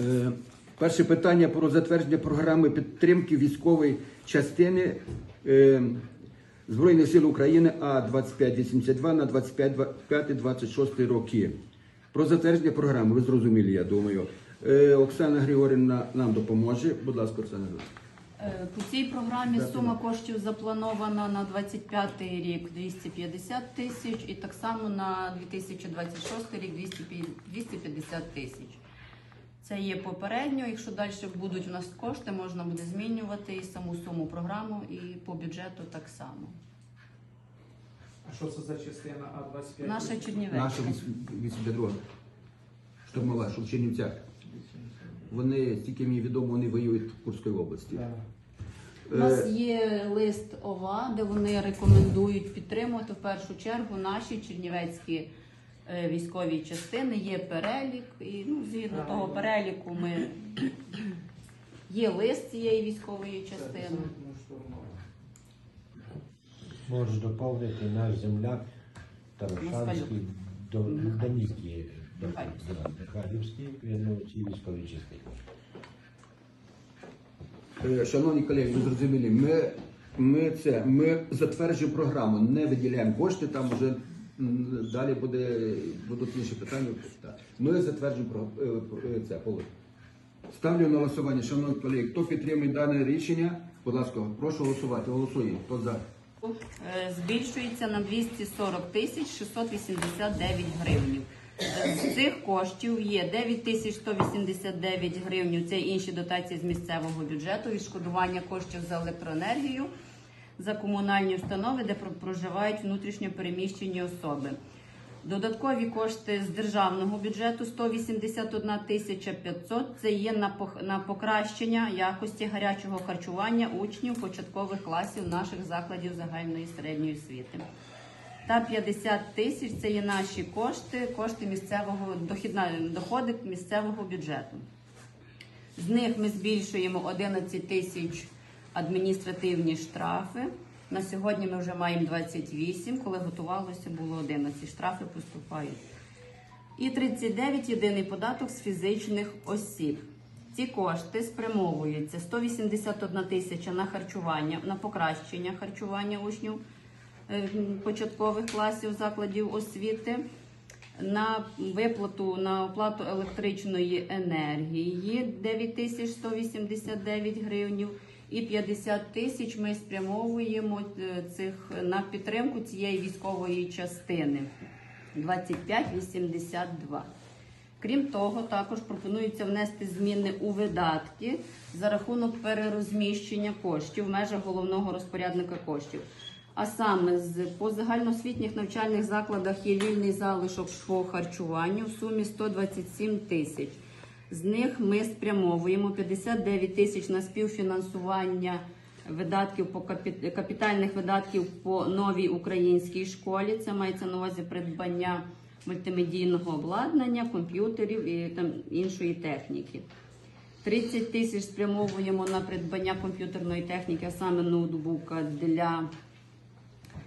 Е, Перше питання про затвердження програми підтримки військової частини е, Збройних сил України А2582 на 25-26 роки. Про затвердження програми, ви зрозуміли, я думаю. Е, Оксана Григорівна нам допоможе. Будь ласка, Оксана Григорівна. По цій програмі сума коштів запланована на 25 рік 250 тисяч і так само на 2026 рік 250 250 тисяч. Це є попередньо. Якщо далі будуть у нас кошти, можна буде змінювати і саму суму програму, і по бюджету так само. А що це за частина А25? Наша Чернівецька. Наша 82 штурмова, що в Чернівцях. Вони, тільки мені відомо, вони воюють в Курській області. У нас є лист ОВА, де вони рекомендують підтримувати в першу чергу наші чернівецькі е, військові частини. Є перелік, і ну, згідно того переліку ми є лист цієї військової частини. Можеш доповнити наш земляк Тарошанський до Михайлівський. Данівки Михайлівський. Він у цій військовій частині. Е, Шановні колеги, ви зрозуміли, ми, ми, це, ми затверджуємо програму, не виділяємо кошти, там вже далі буде, будуть інші питання. Так. Ми затверджуємо е, е, це поле. Ставлю на голосування, шановні колеги, хто підтримує дане рішення, будь ласка, прошу голосувати. Голосуємо. Хто за? Е, збільшується на 240 тисяч 689 гривнів. Е, З цих коштів є 9 тисяч 189 гривень. Це інші дотації з місцевого бюджету, відшкодування коштів за електроенергію, за комунальні установи, де проживають внутрішньо переміщені особи. Додаткові кошти з державного бюджету 181 тисяча 500. Це є на покращення якості гарячого харчування учнів початкових класів наших закладів загальної середньої освіти. Та 50 тисяч це є наші кошти, кошти місцевого дохідна доходи місцевого бюджету. З них ми збільшуємо 11 тисяч адміністративні штрафи. На сьогодні ми вже маємо 28, коли готувалося, було 11. Штрафи поступають. І 39 єдиний податок з фізичних осіб. Ці кошти спрямовуються 181 тисяча на харчування, на покращення харчування учнів е, початкових класів закладів освіти, на виплату на оплату електричної енергії 9189 гривнів. І 50 тисяч ми спрямовуємо е, цих на підтримку цієї військової частини 2582. Крім того, також пропонується внести зміни у видатки за рахунок перерозміщення коштів в межах головного розпорядника коштів. А саме по загальноосвітніх навчальних закладах є вільний залишок швого харчування в сумі 127 тисяч. З них ми спрямовуємо 59 тисяч на співфінансування видатків по капі- капітальних видатків по новій українській школі. Це мається на увазі придбання мультимедійного обладнання, комп'ютерів і там іншої техніки. 30 тисяч спрямовуємо на придбання комп'ютерної техніки, а саме ноутбука для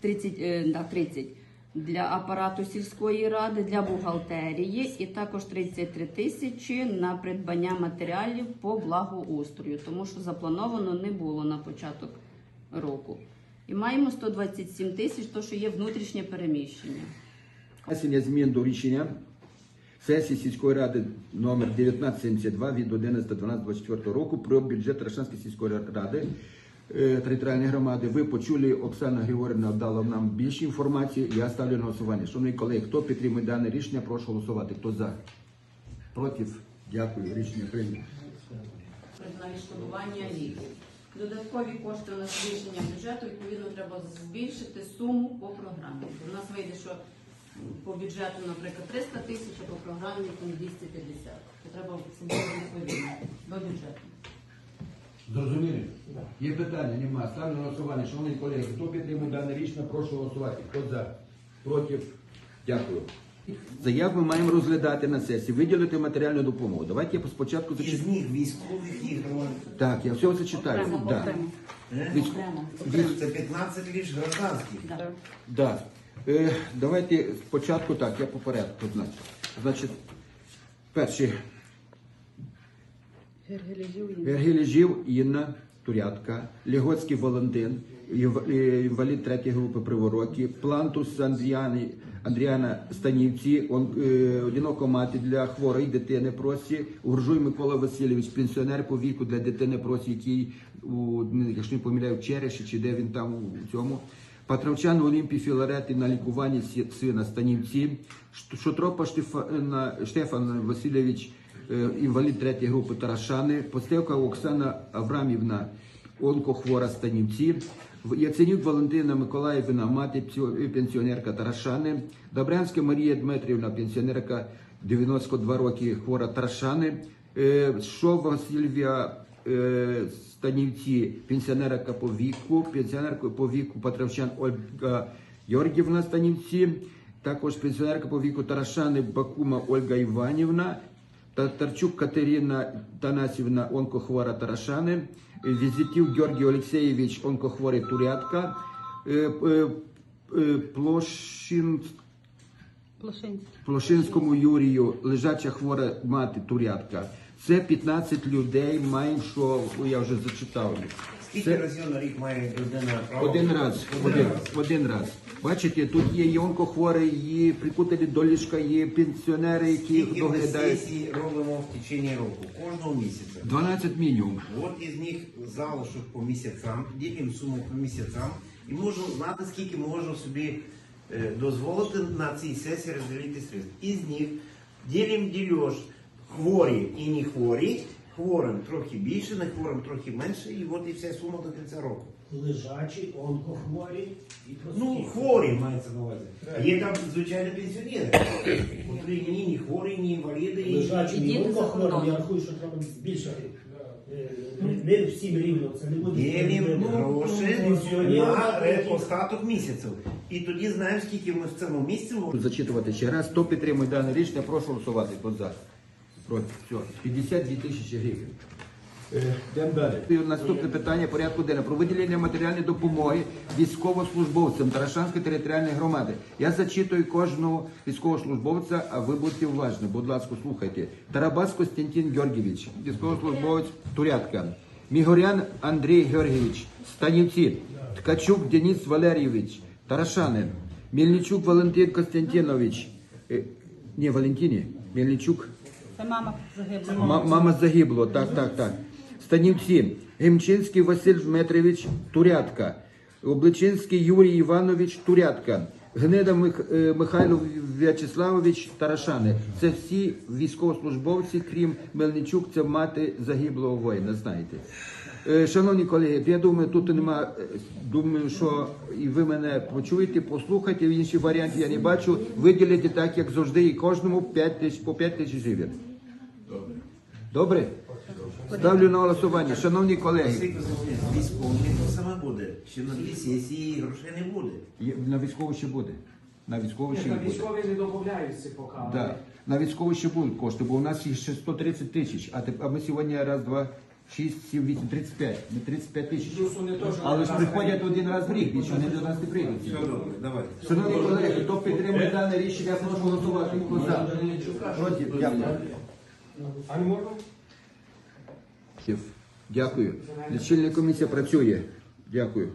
30, е, да, 30 для апарату сільської ради, для бухгалтерії, і також 33 тисячі на придбання матеріалів по благоустрою, тому що заплановано не було на початок року. І маємо 127 тисяч, то що є внутрішнє переміщення. Внесення змін до рішення сесії сільської ради номер 1972 від 11.12.24 року про бюджет Рашанської сільської ради територіальної громади. Ви почули, Оксана Григорівна дала нам більше інформації. Я ставлю на голосування. Шановні колеги, хто підтримує дане рішення, прошу голосувати. Хто за? Проти? Дякую. Рішення прийнято. відшкодування ліків. Додаткові кошти на збільшення бюджету, відповідно, треба збільшити суму по програмі. У нас вийде, що по бюджету, наприклад, 300 тисяч, а по програмі там 250. То треба відповідно до бюджету. Зрозуміли? Є питання? Нема. Ставлю на голосування. Шановні колеги, хто підтримує дане рішення, прошу голосувати. Хто за? Проти? Дякую. Заяву ми маємо розглядати на сесії, виділити матеріальну допомогу. Давайте я спочатку Із зачитаю. них військових і громадських. Так, я все зачитаю. Окремо, Да. окремо. Е? Військ- Окремо. Окремо, Це 15 ліж гражданських. Да. Да. Е, давайте спочатку так, я по порядку. Значить, значить перші Вергіліжів Інна, Турятка, Лігоцький Валентин, е, інвалід третьої групи Привороті, Плантус Андріани, Андріана Станівці, е, одинока мати для хворої дитини просі, Уржуй Микола Васильович, пенсіонер по віку для дитини просі, який, у, якщо не помиляю, в Череші, чи де він там у цьому. Патравчан Олімпій Філарети на лікуванні сина Станівці, Шотропа Штефан Васильович, інвалід третьої групи Тарашани, Постевка Оксана Аврамівна, онкохвора Станівці, Яценюк Валентина Миколаївна, мати пенсіонерка Тарашани, Добрянська Марія Дмитрівна, пенсіонерка 92 роки, хвора Тарашани, е, Шова Сільвія е, Станівці, пенсіонерка по віку, пенсіонерка по віку Патравчан Ольга Георгівна Станівці, також пенсіонерка по віку Тарашани Бакума Ольга Іванівна, Татарчук Катерина Танасівна, онкохвора Тарашани, Візитів Георгій Олексійович, онкохворий Турятка, е, е, Плошин, Плошинському Юрію, лежача хвора мати Турятка. Це 15 людей маємо, що я вже зачитав. Скільки разів на рік має людина право? один раз, один, один раз. Бачите, тут є і онкохворі, і прикутені до ліжка, є пенсіонери, які Скільки ми доглядають. сесій робимо в течение року? Кожного місяця. 12 мінімум. От із них залишок по місяцям, ділимо суму по місяцям і можу знати, скільки можу собі е, дозволити на цій сесії розділити средств. Із них ділимо дільош хворі і не хворі, хворим трохи більше, не хворим трохи менше, і от і вся сума до кінця року. лежачі, онкохворі і прості. Ну, хворі мається на увазі. А є там, звичайно, пенсіонери, котрі ні, ні хворі, ні інваліди, і лежачі І і діти онкохворі, я рахую, що треба збільшити. Е, Не всім рівно, це не буде. Ділимо справедливо. гроші на е, остаток місяців. І тоді знаємо, скільки ми в цьому місці можемо. Зачитувати ще раз. Хто підтримує дане рішення, прошу голосувати. Хто за? Проти. Все. 52 тисячі гривень. Е, Йдемо далі. Наступне питання порядку денного. Про виділення матеріальної допомоги військовослужбовцям Тарашанської територіальної громади. Я зачитую кожного військовослужбовця, а ви будьте уважні. Будь ласка, слухайте. Тарабас Костянтин Георгійович, військовослужбовець Турятка. Мігорян Андрій Георгійович, Станівці, Ткачук Денис Валерійович, Тарашанин, Мельничук Валентин Костянтинович, е, ні, Валентині, Мельничук, Це мама загибла. Ма- мама загибло, так, так, так. Станівці, Гемчинський Василь Дмитрович, Турятка, Обличинський Юрій Іванович, Турятка, Гнеда Мих- е, Михайло В'ячеславович, Тарашани. Це всі військовослужбовці, крім Мельничук, це мати загиблого воїна, знаєте. Е, Шановні колеги, я думаю, тут нема. е, Думаю, що і ви мене почуєте, послухайте. Інші варіанти я не бачу. Виділите так, як завжди, і кожному 5 тисяч по 5 тисяч гривень. Добре? Ставлю на голосування. Шановні колеги, з то саме буде. Ще на дві сесії грошей не буде. є- на військово ще буде. На військово ще не буде. військові не домовляються поки. Да. На військово ще будуть кошти, бо у нас є ще 130 тисяч, а, теп- а ми сьогодні раз, два, шість, сім, вісім, 35. Ми 35 тисяч. Плюс вони теж Але ж раз приходять один раз в рік, більше вони до нас не прийдуть. Все добре, давайте. Шановні колеги, хто підтримує дане рішення, прошу голосувати. Хто за? Проти? Дякую. Дякую. Лічильна комісія працює. Дякую.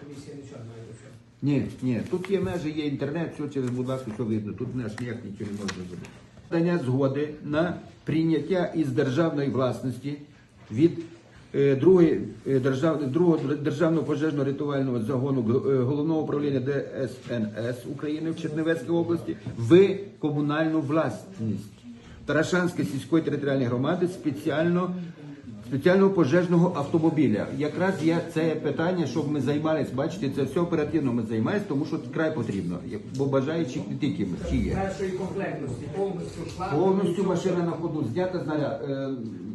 Комісія нічого не має працювати? Ні, ні, тут є межі, є інтернет, все через, будь ласка, все видно. Тут наш ніяк нічого не можна зробити. Дання згоди на прийняття із державної власності від е, е, другого державного пожежно-рятувального загону е, головного управління ДСНС України в Чернівецькій області в комунальну власність Тарашанської сільської територіальної громади спеціально спеціального пожежного автомобіля. Якраз є це питання, щоб ми займалися, бачите, це все оперативно ми займаємося, тому що край потрібно, бо бажаючих не тільки ми, чи є. Першої комплектності повністю. Повністю машина на ходу знята знаряд,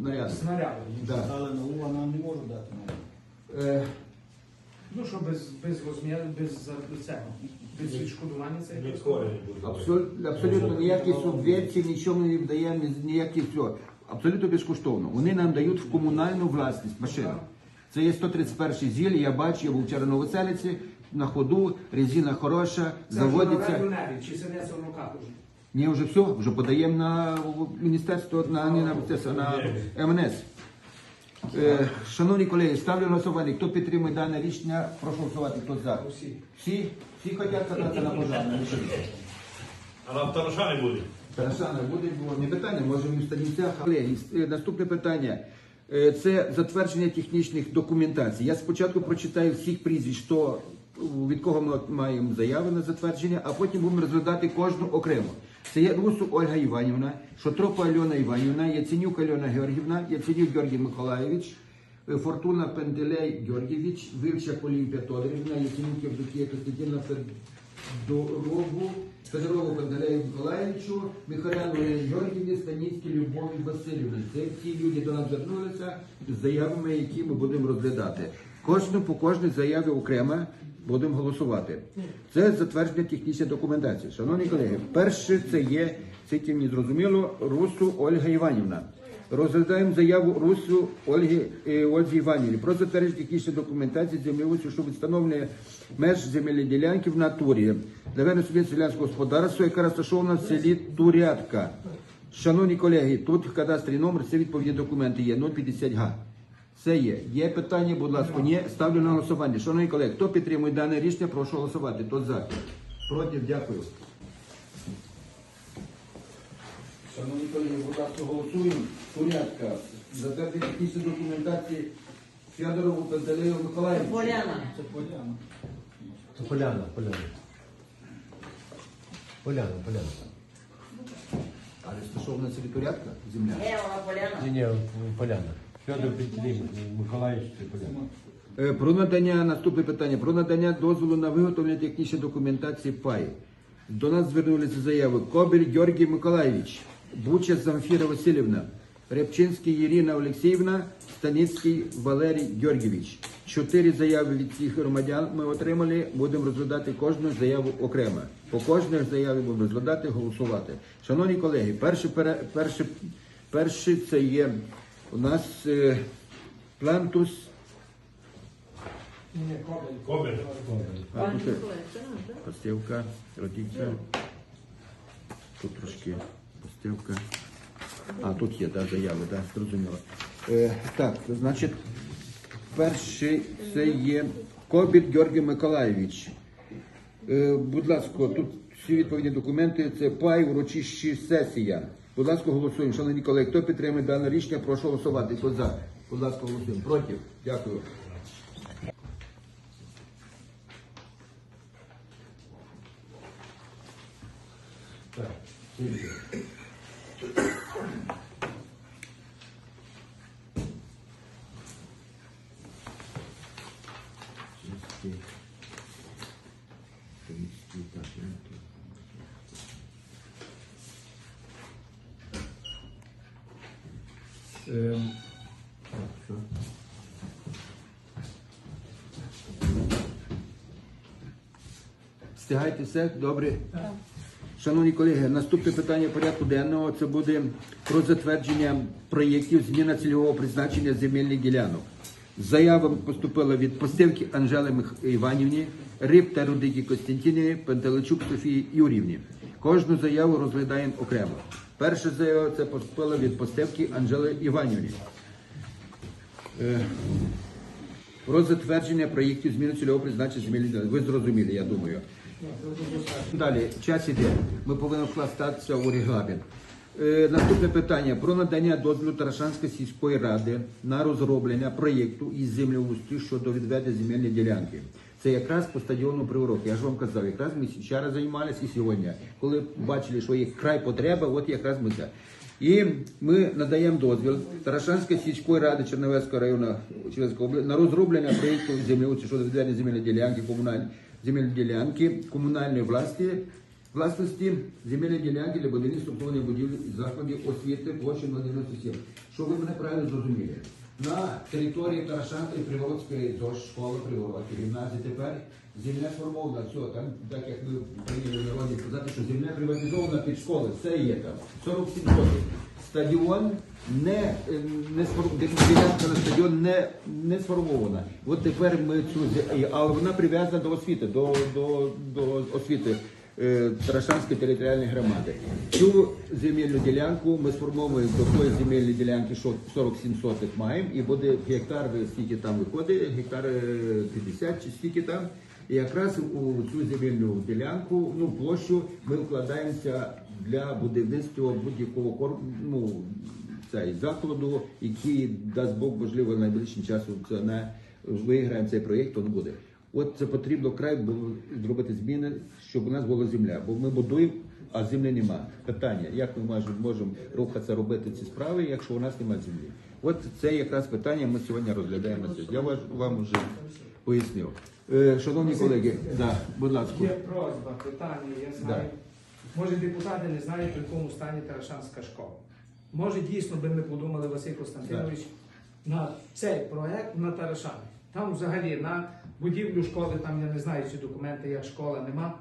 наряд. Снаряди. Да. Але наука нам не можуть дати. Е, Ну що без, без розміру, без за- цього, без відшкодування це якось. абсолютно, абсолютно ніякі субвенції, нічого ми не даємо, ніякі все. Абсолютно безкоштовно. Вони нам дають в комунальну власність машину. Це є 131 зіль, я бачу, я був вчора на Веселиці, на ходу, резина хороша, Це вже нове заводиться. чи сидеться в руках уже. Ні, вже все, вже подаємо на міністерство, на, не на міністерство, на МНС. Е, шановні колеги, ставлю голосування. Хто підтримує дане рішення, прошу голосувати. Хто за? Усі. Всі? Всі хочуть кататися на пожарному. А на Тараша не буде. Тарасана, буде було не питання, може він в Станівцях. Колеги, е, наступне питання. Е, Це затвердження технічних документацій. Я спочатку прочитаю всіх прізвищ, хто від кого ми маємо заяви на затвердження, а потім будемо розглядати кожну окремо. Це є Русу Ольга Іванівна, Шотропа Альона Іванівна, Яценюк Альона Георгівна, Яценюк Георгій Миколаєвич, е, Фортуна Пенделей Георгійович, Вивчак Олімпія Тодорівна, Яценюк Євдокія Костянтина Федорову, Федорову Пантелею Миколаївичу, Михайляну Георгіївні, Станіцькій Любові Васильівні. Це всі люди до нас звернулися з заявами, які ми будемо розглядати. Кожну по кожній заяві окремо будемо голосувати. Це затвердження технічної документації. Шановні колеги, перше це є, це не зрозуміло, Русу Ольга Іванівна. Розглядаємо заяву Русу Ольги е, Ольги Іванівни про затвердження технічної документації землеустрою щодо встановлення меж земельної ділянки в натурі для суб'єктів селянського господарства, яка розташована в селі Турятка. Шановні колеги, тут в кадастрі номер це відповідні документи є 050 га. Це є. Є питання, будь ласка, ні. Ставлю на голосування. Шановні колеги, хто підтримує дане рішення, прошу голосувати. Хто за? Проти, дякую. Шановні колеги, будь ласка, голосуємо. Порядка. Затвердити технічну документації Федорову Пантелею Миколаївичу. Поляна. Це поляна, Це поляна. Поляна, поляна. Поляна. Але стосовно селі Турятка, земля. Е, вона поляна. Ні, ні, поляна. Федор Петлій Миколаївич, це. Е, Про надання наступне питання про надання дозволу на виготовлення технічної документації ПАЙ. До нас звернулися заяви Кобель Георгій Миколаївич, Буча Замфіра Васильівна, Рябчинський Ірина Олексіївна, Станіцький Валерій Георгійович. Чотири заяви від цих громадян ми отримали. Будемо розглядати кожну заяву окремо. По кожній заяві будемо розглядати, голосувати. Шановні колеги, перше, пере- перше, перше це є у нас е, плантус. Ні, кобель. Кобель. А, тут е, Постівка, родиця. Тут трошки постівка. А, тут є, да, заяви, да, зрозуміло. Е, так, значить, перший це є Кобіт Георгій Миколаєвич. Е, будь ласка, тут всі відповідні документи, це пай, урочищі сесія. Будь ласка, голосуємо. Шановні колеги, хто підтримує дане рішення, прошу голосувати. Хто за? Будь ласка, голосуємо. Проти? Дякую. Так, Встигаєте все? Добре? Шановні колеги, наступне питання порядку денного це буде про затвердження проєктів зміна цільового призначення земельних ділянок. Заява поступила від Постівки Анжели Іванівні, Риб та Рудики Костянтинівні, Пантеличук Софії Юрівні. Кожну заяву розглядаємо окремо. Перша заява це поступила від Постівки Анжели Іванівні. Е, Про затвердження проєктів зміни цільового призначення земельних ділянок. Ви зрозуміли, я думаю. Далі, час іде. Ми повинні вкластатися у регламент. Е, наступне питання про надання дозволу Тарашанської сільської ради на розроблення проєкту із землеустрою щодо відведення земельної ділянки. Це якраз по стадіону Приурок. Я ж вам казав, якраз ми вчора займалися і сьогодні. Коли бачили, що є край потреба, от якраз ми це. І ми надаємо дозвіл Тарашанської сільської ради Чернівецького району Чернівецької області на розроблення проєкту землеустрою щодо відведення земельної ділянки комунальної земельної ділянки комунальної власті власності земельної ділянки для будівництва повної будівлі і закладів освіти площі 097. Що ви мене правильно зрозуміли? На території Тарашанської Приволоцької ЗОЖ, школи Приволоцької гімназії тепер земля сформована, все, там, так як ми прийняли народі сказати, що земля приватизована під школи, все є там. 47 років. Стадіон не, е, не ділянка на стадіон не, не сформована. От тепер ми цю, але вона прив'язана до освіти, до, до, до освіти. е, Тарашанської територіальної громади. Цю земельну ділянку ми сформовуємо до тої земельної ділянки, що 47 сотих маємо, і буде гектар, скільки там виходить, гектар е, 50 чи скільки там. І якраз у цю земельну ділянку, ну площу, ми вкладаємося для будівництва будь-якого кор- ну, закладу, який дасть Бог, можливо, найближчим часом це не виграємо цей проєкт, не буде. От це потрібно край було зробити зміни, щоб у нас була земля. Бо ми будуємо, а землі нема. Питання, як ми можемо, рухатися робити ці справи, якщо у нас немає землі? От це якраз питання ми сьогодні розглядаємо. Я вам вже пояснив. Е, Шановні колеги, да, будь ласка. Є просьба, питання, я знаю. Може депутати не знають, в якому стані Тарашанська школа. Може дійсно би ми подумали, Василь Константинович, на цей проект на Тарашани. Там взагалі на будівлю школи, там я не знаю ці документи, як школа нема.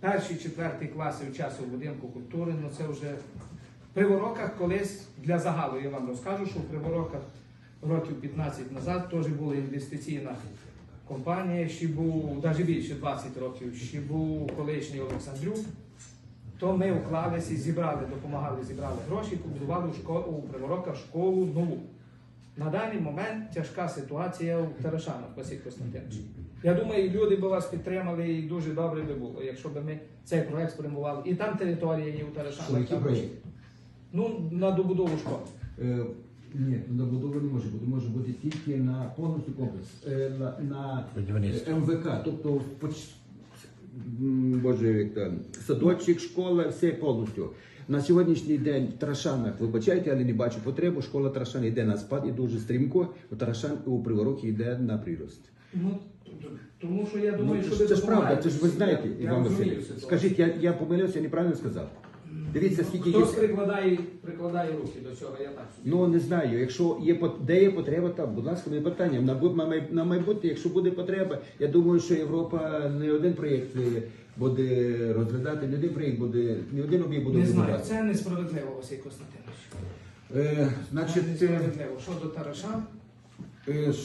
Перший, четвертий класи вчаться в будинку культури, ну це вже при вороках колись для загалу я вам розкажу, що при вороках років 15 назад теж була інвестиційна компанія, ще був навіть більше 20 років, ще був колишній Олександрюк. То ми вклалися, зібрали, допомагали, зібрали гроші, побудували у Привороках школу нову. На даний момент тяжка ситуація у Тарашанах, Василь Костянтинович. Я думаю, люди б вас підтримали і дуже добре би було, якщо б ми цей проект спрямували. І там територія є у Що, Тарашанах. який там- проєкт? Ну, на добудову школи. Ні, на будову не може бути. Може бути тільки на повністю комплекс, е, на, на Будівництво. е, МВК, тобто поч- Боже, як там, садочок, школа, все повністю. На сьогоднішній день в Тарашанах, вибачайте, але не бачу потребу. Школа Тарашан йде на спад і дуже стрімко. У Тарашан у Приворокі йде на прирост. Ну, тому що я думаю, Ну, що це, ви ж- це ж правда, це ж ви знаєте, Я Іван Васильович. Скажіть, я, я помилився, я неправильно сказав. Дивіться, скільки є. Хтось прикладає, прикладає руки до цього, я так собі. Ну не знаю. Якщо є пот- де є потреба, там, будь ласка, не питання. На, бу- на, май- на майбутнє, якщо буде потреба, я думаю, що Європа не один проєкт е, буде розглядати, не один проєкт буде, не один об'єкт буде Не знаю, розглядати. це несправедливо, Василь Константинович. Е, Це значить, е, несправедливо. Щодо Тарашан, е,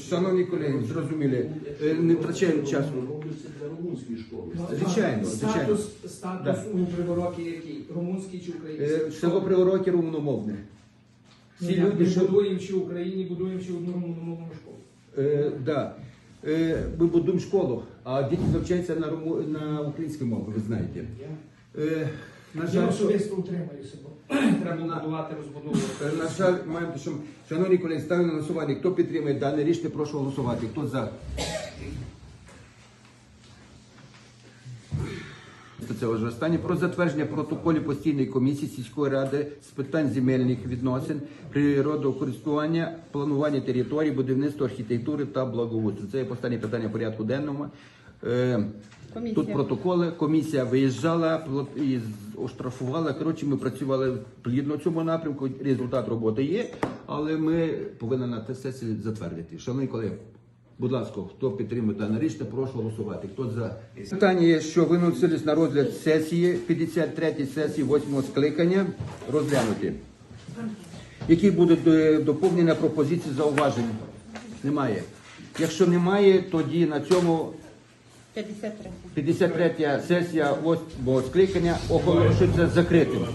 шановні колеги, зрозуміли, е, не втрачаємо часу. Робиться для румунської школи. Звичайно, звичайно. статус, статус у Приворокі який? Румунський чи Е, український? село Привороті румуномовне. Всі Ну, люди, що будуємо чи в Україні, будуємо чи одну румуномовну школу. Е, да. Е, ми будуємо школу, а діти навчаються на, руму... на українській мові, ви знаєте. Я, Е, на я жаль, особисто утримуюся, бо треба будувати, розбудовувати. Е, На жаль, маємо, що шановні колеги, ставлю на голосування. Хто підтримує дане рішення, прошу голосувати. Хто за? Це вже останнє про затвердження протоколів постійної комісії сільської ради з питань земельних відносин, природокористування, планування територій, будівництва архітектури та благоустрою. Це є останнє питання порядку денному. Комісія. Тут протоколи. Комісія виїжджала і оштрафувала. Коротше, ми працювали плідно в цьому напрямку. Результат роботи є, але ми повинні на те сесії затвердити. Шановні колеги, будь ласка, хто підтримує дане рішення, прошу голосувати. Хто за питання є, що виносились на розгляд сесії 53 сесії 8 скликання розглянуті. Які будуть е, доповнення пропозиції зауважень? Немає. Якщо немає, тоді на цьому 53. 53 сесія восьмого скликання оголошується закритим.